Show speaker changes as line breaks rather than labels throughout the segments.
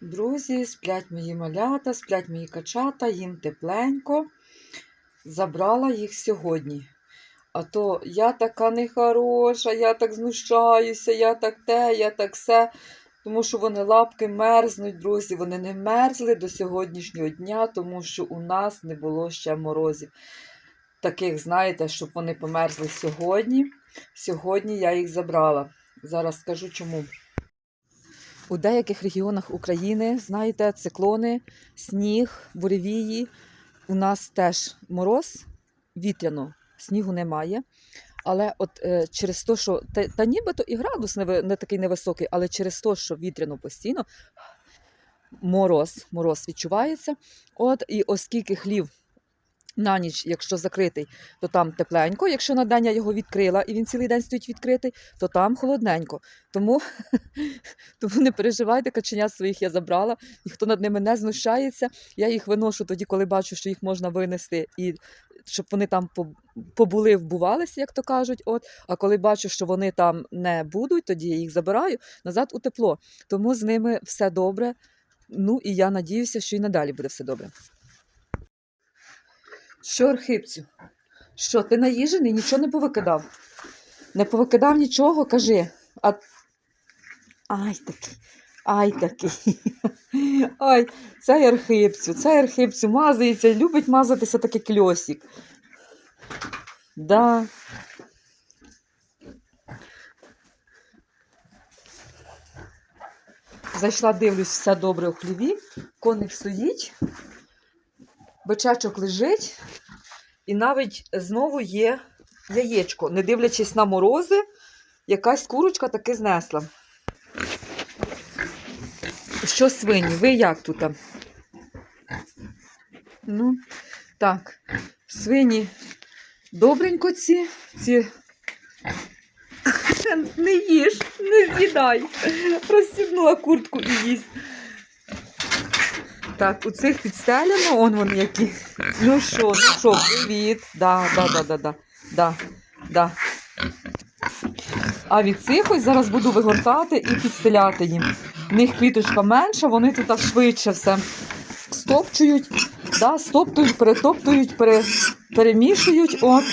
Друзі, сплять мої малята, сплять мої качата, їм тепленько. Забрала їх сьогодні. А то я така нехороша, я так знущаюся, я так те, я так все. Тому що вони лапки мерзнуть, друзі. Вони не мерзли до сьогоднішнього дня, тому що у нас не було ще морозів. Таких, знаєте, щоб вони померзли сьогодні. Сьогодні я їх забрала. Зараз скажу чому. У деяких регіонах України, знаєте, циклони, сніг, буревії. У нас теж мороз, вітряно, снігу немає. Але от е, через те, що та, та нібито і градус не, не такий невисокий, але через те, що вітряно постійно, мороз, мороз відчувається. От, і оскільки хлів на ніч, якщо закритий, то там тепленько. Якщо на день я його відкрила і він цілий день стоїть відкритий, то там холодненько. Тому, тому не переживайте, каченят своїх я забрала, ніхто над ними не знущається. Я їх виношу тоді, коли бачу, що їх можна винести, і щоб вони там по- побули, вбувалися, як то кажуть. От. А коли бачу, що вони там не будуть, тоді я їх забираю назад у тепло. Тому з ними все добре. Ну і я надіюся, що і надалі буде все добре. Що, архипцю? Що, ти наїжений, нічого не повикидав? Не повикидав нічого, кажи. А... Ай такий, ай такий. Ай, цей архипцю, цей архипцю мазається, любить мазатися такий кльосик. Да. Зайшла, дивлюсь, все добре у хліві. Коник стоїть, бичачок лежить, і навіть знову є яєчко. Не дивлячись на морози, якась курочка таки знесла. Що свині? Ви як тут? Ну, так, свині добренько ці, ці. Не їж, не з'їдай. Розстібнула куртку і їсть. Так, у цих підстелено, он вони які. Ну що, ну що, привіт. Да, да, да, да, да, да, да. А від цих ось зараз буду вигортати і підстеляти їм. В них квіточка менша, вони тут швидше все стопчують, да, стоптують, перетоптують, пере, перемішують. От.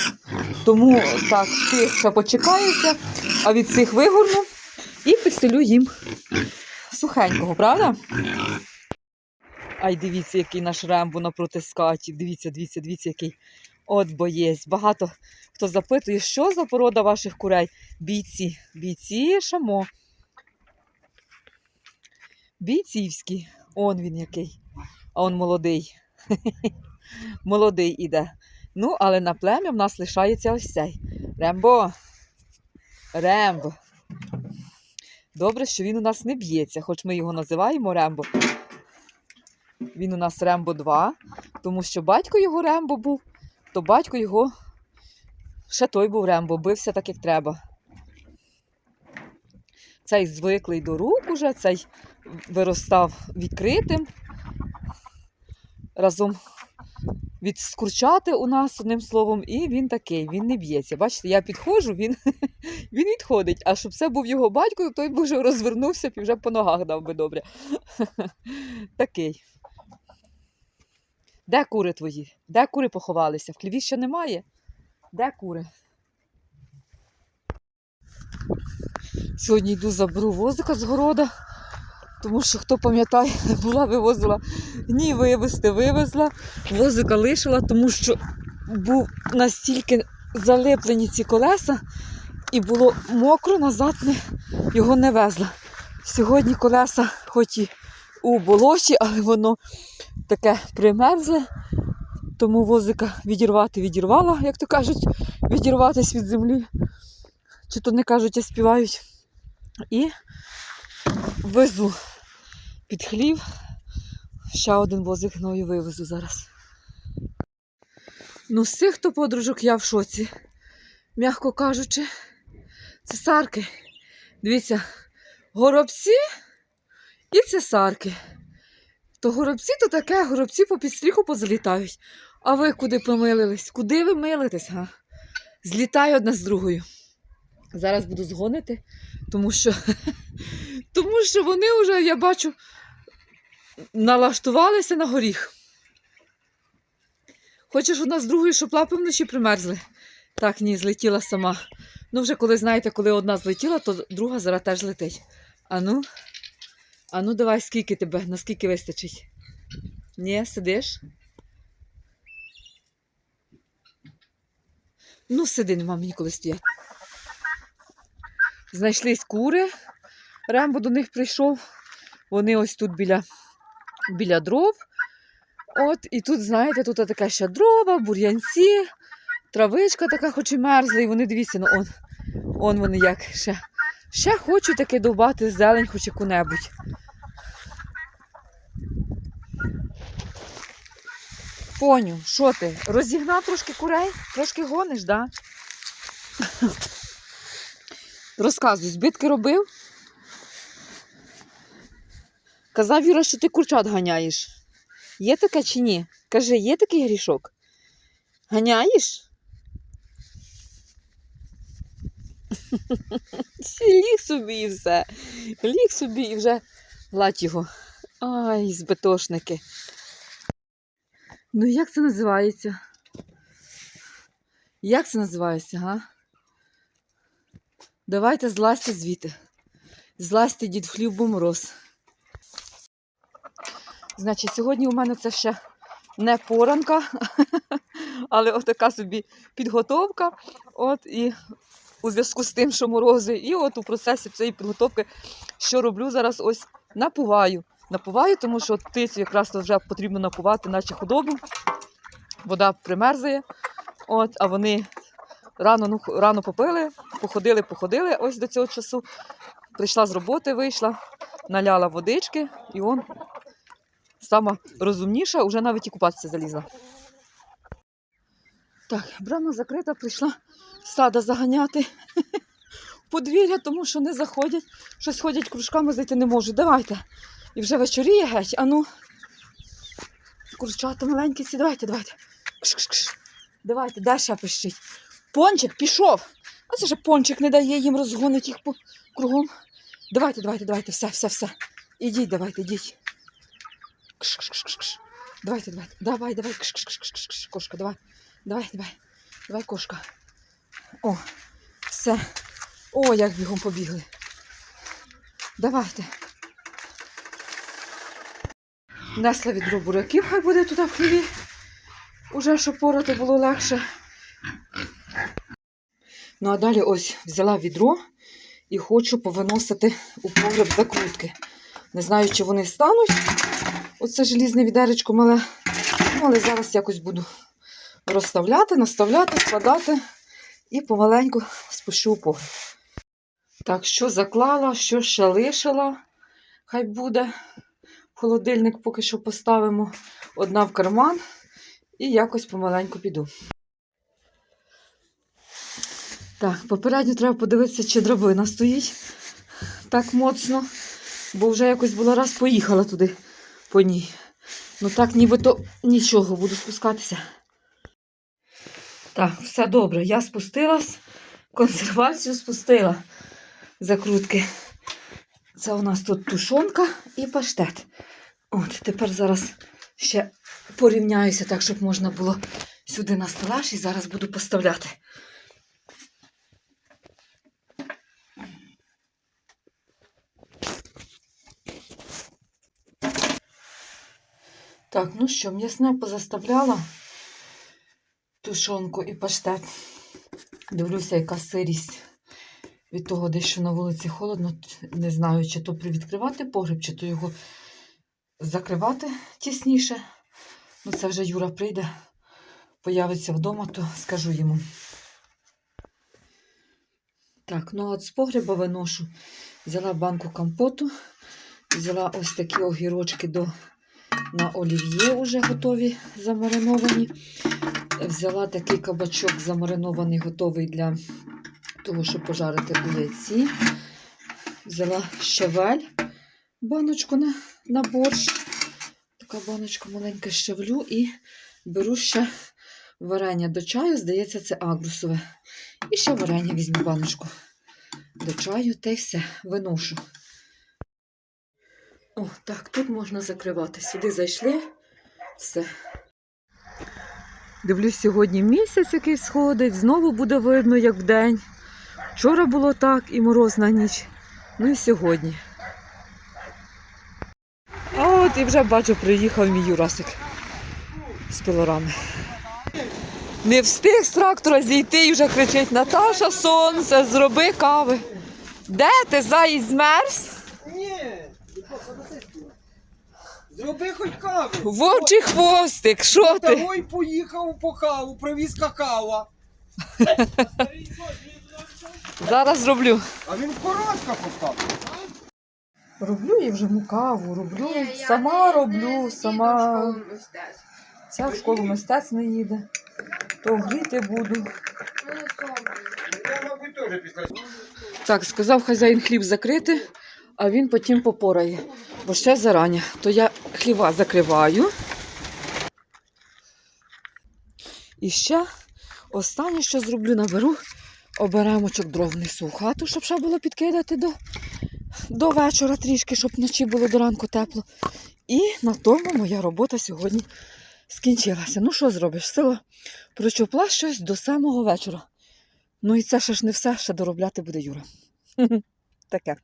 Тому так, тих ще почекається, а від цих вигорну і підстелю їм сухенького, правда? Ай, дивіться, який наш рембо напроти скаті. Дивіться, дивіться, дивіться, який. От боєць. Багато хто запитує, що за порода ваших курей? Бійці. Бійці шамо. Бійцівські. Он він який. А он молодий. молодий іде. Ну, але на плем'я в нас лишається ось цей. Рембо. Рембо. Добре, що він у нас не б'ється, хоч ми його називаємо Рембо. Він у нас Рембо 2, тому що батько його Рембо був, то батько його ще той був Рембо, бився так, як треба. Цей звиклий до рук уже, цей виростав відкритим. Разом від скурчати у нас одним словом, і він такий, він не б'ється. Бачите, я підходжу, він, він відходить. А щоб це був його батько, то той би вже розвернувся і вже по ногах дав би добре. Такий. Де кури твої? Де кури поховалися? В хліві ще немає? Де кури? Сьогодні йду заберу возика з города, тому що, хто пам'ятає, була вивозила ні вивезти, вивезла, возика лишила, тому що був настільки залиплені ці колеса, і було мокро, назад не, його не везла. Сьогодні колеса, хоч і у болоті, але воно таке примерзле, тому возика відірвати відірвала, як то кажуть, відірватись від землі. Чи то не кажуть, а співають. І везу під хлів. Ще один возик гною вивезу зараз. Ну, з цих хто подружок я в шоці. М'яко кажучи, цесарки. Дивіться, горобці і цесарки. То горобці то таке, горобці по підстріху позалітають. А ви куди помилились? Куди ви милитесь, га? Злітаю одна з другою. Зараз буду згонити, тому що, тому що вони вже, я бачу, налаштувалися на горіх. Хочеш нас з другою, щоб лапи вночі примерзли? Так, ні, злетіла сама. Ну, вже коли знаєте, коли одна злетіла, то друга зараз теж летить. Ану, ану, давай, скільки тебе, наскільки вистачить? Ні, сидиш? Ну, сиди, нема мені коли стояти. Знайшлись кури. Рембо до них прийшов. Вони ось тут біля, біля дров. От, і тут, знаєте, тут така ще дрова, бур'янці, травичка така, хоч і мерзла, і вони дивіться, ну он, он вони як ще. Ще хочу таки довбати зелень хоч яку-небудь. Поню, що ти? Розігнав трошки курей? Трошки гониш, да? Розказуй, збитки робив? Казав Юра, що ти курчат ганяєш. Є таке чи ні? Кажи, є такий грішок? Ганяєш? Ліг собі і все. Ліг собі і вже гладь його. Ай, збитошники. Ну, як це називається? Як це називається, га? Давайте злазьте звідти. Злазьте дід в хліб мороз. Значить, сьогодні у мене це ще не поранка, але отака собі підготовка. От і у зв'язку з тим, що морози, і от у процесі цієї підготовки, що роблю зараз, ось напуваю. Напуваю, тому що птицю якраз вже потрібно напувати, наче худобу. Вода примерзає, от, а вони рано, ну, рано попили, походили, походили ось до цього часу. Прийшла з роботи, вийшла, наляла водички, і он сама розумніша, вже навіть і купатися залізла. Так, брама закрита, прийшла стада заганяти подвір'я, тому що не заходять. Щось ходять кружками, зайти не можуть. Давайте. І вже вечоріє геть, а ну. Курчата маленькі ці, давайте, давайте. Кш-кш-кш. Давайте, де ще пищить. Пончик пішов. А це ж пончик не дає їм розгонити їх по кругом. Давайте, давайте, давайте, все, все, все. Ідіть, давайте, ідіть. Кш-кш-кш-кш. Давайте, давайте. Давай, давай. Кш-кш-кш-кш. Кошка, давай. Давай, давай. Давай, кошка. О, все. О, як бігом побігли. Давайте. Несла відро буряків, хай буде туди в хліві. Уже щоб порати було легше. Ну, а далі ось взяла відро і хочу повиносити у погреб закрутки. Не знаю, чи вони стануть. Оце желізне відеречко мале. Ну, але зараз якось буду розставляти, наставляти, складати і помаленьку спущу у погреб. Так, що заклала, що ще лишила, хай буде. Холодильник поки що поставимо одна в карман і якось помаленьку піду. Так, попередньо треба подивитися, чи драбина стоїть так моцно, бо вже якось була раз поїхала туди по ній. Ну так, нібито нічого, буду спускатися. Так, все добре. Я спустилась, консервацію спустила закрутки. Це у нас тут тушонка і паштет. От, тепер зараз ще порівняюся так, щоб можна було сюди на стелаж і зараз буду поставляти. Так, ну що, м'ясне позаставляла тушонку і паштет. Дивлюся, яка сирість від того, де що на вулиці холодно. Не знаю, чи то привідкривати погреб, чи то його закривати тісніше. Ну, це вже Юра прийде, появиться вдома, то скажу йому. Так, ну от з погреба виношу. Взяла банку компоту, взяла ось такі огірочки до, на олів'є вже готові, замариновані. Взяла такий кабачок замаринований, готовий для того, щоб пожарити у яйці. Взяла щавель, баночку на, на борщ. Така баночка маленька щавлю і беру ще варення до чаю. Здається, це агрусове. І ще варення візьму баночку до чаю та й все, виношу. О, так, тут можна закривати. Сюди зайшли. Все. Дивлюсь, сьогодні місяць який сходить, знову буде видно, як вдень. Вчора було так і морозна ніч. Ну і сьогодні. От і вже бачу, приїхав мій Юрасик з пилорами. Не встиг з трактора зійти і вже кричить Наташа, сонце, зроби кави. Де ти заїзд змерз?
Ні, зроби хоч каву.
Вовчий хвостик, що ти?
Того й поїхав по каву, привіз какао.
Зараз зроблю.
А він в коробках поставив.
Роблю я вже каву, роблю.
Ні, я
сама
не-
роблю,
не
сама.
їду в школу мистецтв.
Ця в школу мистецтв не їде. То гріти буду.
Ну.
Я.
Так, сказав хазяїн хліб закрити, а він потім попорає. Бо ще зарані. То я хліва закриваю. І ще останнє, що зроблю, наберу оберемочок дров внесу в хату, щоб ще було підкидати до, до вечора трішки, щоб вночі було до ранку тепло. І на тому моя робота сьогодні скінчилася. Ну що зробиш? Сила прочопла щось до самого вечора. Ну і це ще ж не все, ще доробляти буде Юра. Таке.